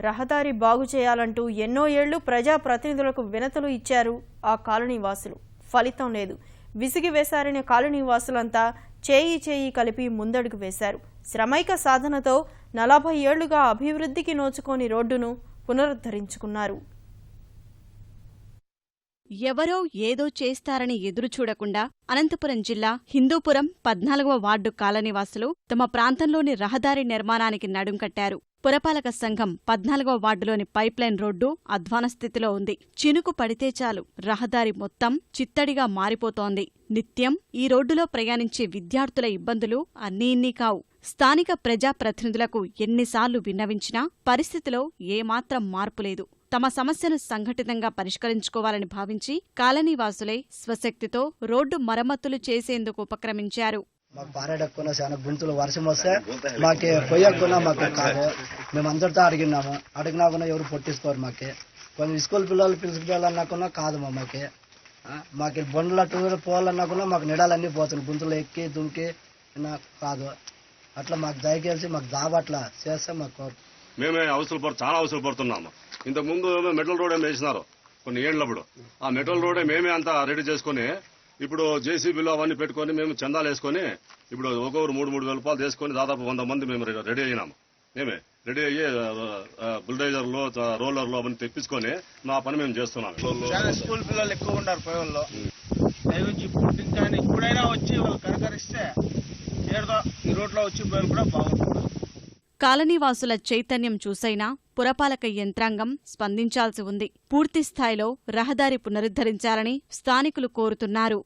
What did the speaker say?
రహదారి బాగు చేయాలంటూ ఎన్నో ఏళ్ళు ప్రజాప్రతినిధులకు వినతులు ఇచ్చారు ఆ కాలనీ వాసులు ఫలితం లేదు. విసిగి వేశారనే కాలనీ వాసులంతా చేయి చేయి కలిపి ముందడుగు వేశారు. శ్రమైక సాధనతో నలభై ఏళ్ళుగా అభివృద్ధికి నోచుకోని రోడ్డును పునరుద్ధరించుకున్నారు. ఎవరో ఏదో చేస్తారని ఎదురుచూడకుండా అనంతపురం జిల్లా హిందూపురం పద్నాలుగవ వార్డు కాలనీవాసులు తమ ప్రాంతంలోని రహదారి నిర్మాణానికి నడుం కట్టారు. పురపాలక సంఘం పద్నాలుగవ వార్డులోని పైప్లైన్ రోడ్డు అధ్వాన స్థితిలో ఉంది. చినుకు పడితే చాలు రహదారి మొత్తం చిత్తడిగా మారిపోతోంది. నిత్యం ఈ రోడ్డులో ప్రయాణించే విద్యార్థుల ఇబ్బందులు అన్నీ ఇన్నీ కావు. స్థానిక ప్రజాప్రతినిధులకు ఎన్నిసార్లు విన్నవించినా పరిస్థితిలో ఏమాత్రం మార్పు లేదు. తమ సమస్యను సంఘటితంగా పరిష్కరించుకోవాలని భావించి కాలనీవాసులే స్వశక్తితో రోడ్డు మరమ్మతులు చేసేందుకు ఉపక్రమించారు. మాకు పారేడక్కున్నా చాలా గుంతులు వర్షం వస్తే మాకు పొయ్యక్కున్నా మాకు కాదు మేము అందరితో అడిగినాము. అడిగినా కూడా ఎవరు పొట్టిస్తారు మాకి. కొన్ని స్కూల్ పిల్లలు పిలుచుకెళ్ళాలన్నా కాదు మా మాకి. మాకు బండ్ల టూర్ పోవాలన్నా కూడా మాకు నిడాలన్నీ పోతుంది గుంతులు ఎక్కి దుంకి నా కాదు. అట్లా మాకు దయచేసి మాకు దాబట్లా చేస్తే మాకు మేమే అవసరం పడు చాలా అవసరం పడుతున్నాము ఇంతకు ముందు మెటల్ రోడ్ ఏమో వేసినారు. కొన్ని ఏళ్ళప్పుడు. ఆ మెటల్ రోడే మేమే అంతా రెడీ చేసుకుని ఇప్పుడు జేసీబీలో అవన్నీ పెట్టుకొని మేము చందాలు వేసుకొని ఇప్పుడు ఒక్కొక్కరు మూడు మూడు వేల రూపాయలు తీసుకొని దాదాపు వంద మంది మేము రెడీ అయినాము. మేమే రెడీ అయ్యి బుల్డైజర్లు రోలర్లు అవన్నీ తెప్పించుకొని మా పని మేము చేస్తున్నాము చాలా స్కూల్ పిల్లలు ఎక్కువ ఉంటారు పోయేవాళ్ళు దయవుంచి ఇప్పుడు వచ్చి వాళ్ళు ఏదో ఈ రోడ్లో వచ్చి కూడా బాగుంటుంది. కాలనీవాసుల చైతన్యం చూసైనా పురపాలక యంత్రాంగం స్పందించాల్సి ఉంది. పూర్తిస్థాయిలో రహదారి పునరుద్ధరించాలని స్థానికులు కోరుతున్నారు.